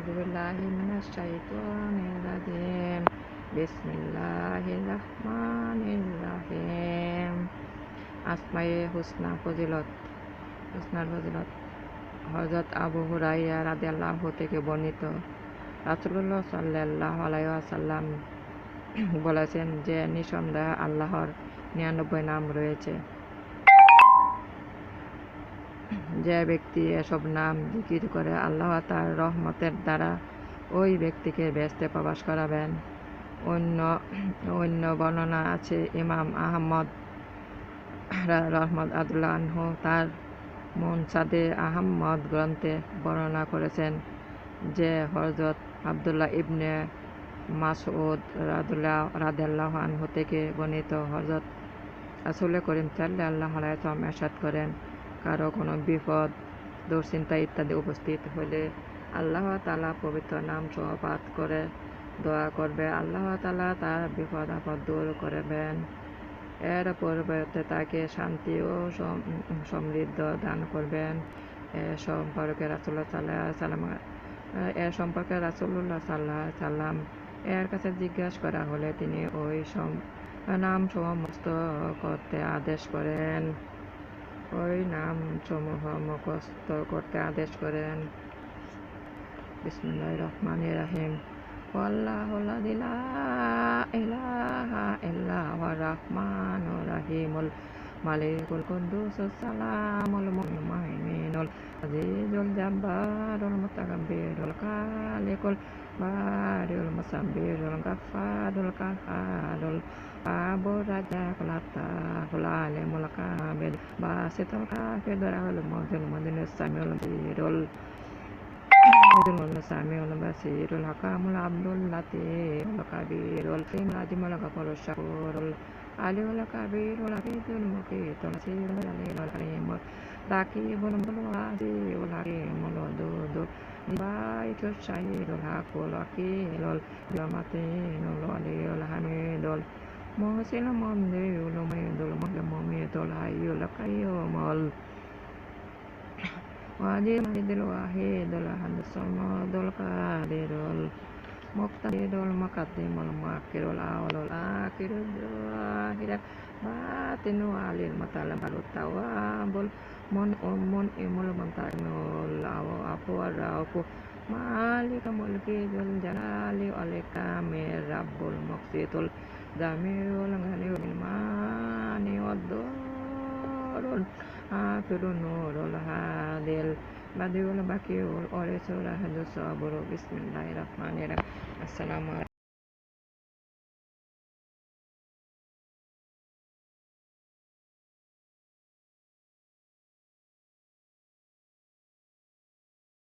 أعوذ بالله من الشيطان الرجيم بسم الله الرحمن الرحيم আসমায়ে হুসনা ফজিলত হুসনার ফজিলত হজরত আবু হুরাইয়া রাদিয়াল্লাহু থেকে বর্ণিত রাসূলুল্লাহ সাল্লাল্লাহু আলাইহি ওয়াসাল্লাম বলেছেন যে নিঃসন্দেহ আল্লাহর নিরানব্বই নাম রয়েছে যে ব্যক্তি এসব নাম জিকির করে আল্লাহ তার রহমতের দ্বারা ওই ব্যক্তিকে ব্যস্তে প্রবাস করাবেন। অন্য অন্য বর্ণনা আছে, ইমাম আহমদ রহমদ আদুল্লাহ তার মনসাদে আহম্মদ গ্রন্থে বর্ণনা করেছেন যে হজরত আবদুল্লাহ ইবনে মাসউদ রাদুল্লাহ রাদেল্লাহ আনহু থেকে বর্ণিত হজরত আসলে করিম চাল্লা আল্লাহ এরশাদ করেন। কারও কোনো বিপদ, দুশ্চিন্তা ইত্যাদি উপস্থিত হলে আল্লাহ তালা পবিত্র নাম সহপাত করে দোয়া করবে। আল্লাহ তালা তার বিপদ আপদ দূর করবেন। এর পরিবর্তে তাকে শান্তি ও সমৃদ্ধ দান করবেন। এ সম্পর্কে রাসুল্লাহ সাল্লাহ সাল্লাম, এ সম্পর্কে রাসুল্লাহ সাল্লাহ সাল্লাম এর কাছে জিজ্ঞাসা করা হলে তিনি ওই সম, নাম সমস্ত করতে আদেশ করেন। নামসমূহ মুখস্থ করতে আদেশ করেন। বিসমুল্লাহ রহমান রাহিম। ইলাহা ইল্লাহ Rahman Rahimul. malikul kudus salamul mu'minul azizul jabbarul mutakabbirul khalikul Barul masambirul kafadul kahadul abu raja kelata kulale mulakabil basitul kafidul awal mojul mojul samiul birul Mujur mulu sami ulu basi ulu hakamul abdul latih ulu kabir ulu tim lati mulu kapolo syakur ulu العظيم الغفور الشكور العلي الكبير الحفيظ المقيت البصير العليم الحليم الرقيب الواسع الحكيم الودود الباعث الشهيد الحق الوكيل المتين الولي الحميد المحسن الممدي المميت المميت الحي القيوم وعدي المجد الوحيد الأحد الصمد القادر muktadul makadim wal makirul awal wal akhir zahir batin walil bol mon tawabul mon umun imul mantaimul awa apu warauku malika mulki dul jalali alika mirabbul muksitul zamirul ghaniul mani wadurul الآخر النور الهادي البديع البكي الأرث الأحد الصابر بسم الله الرحمن الرحيم السلام عليكم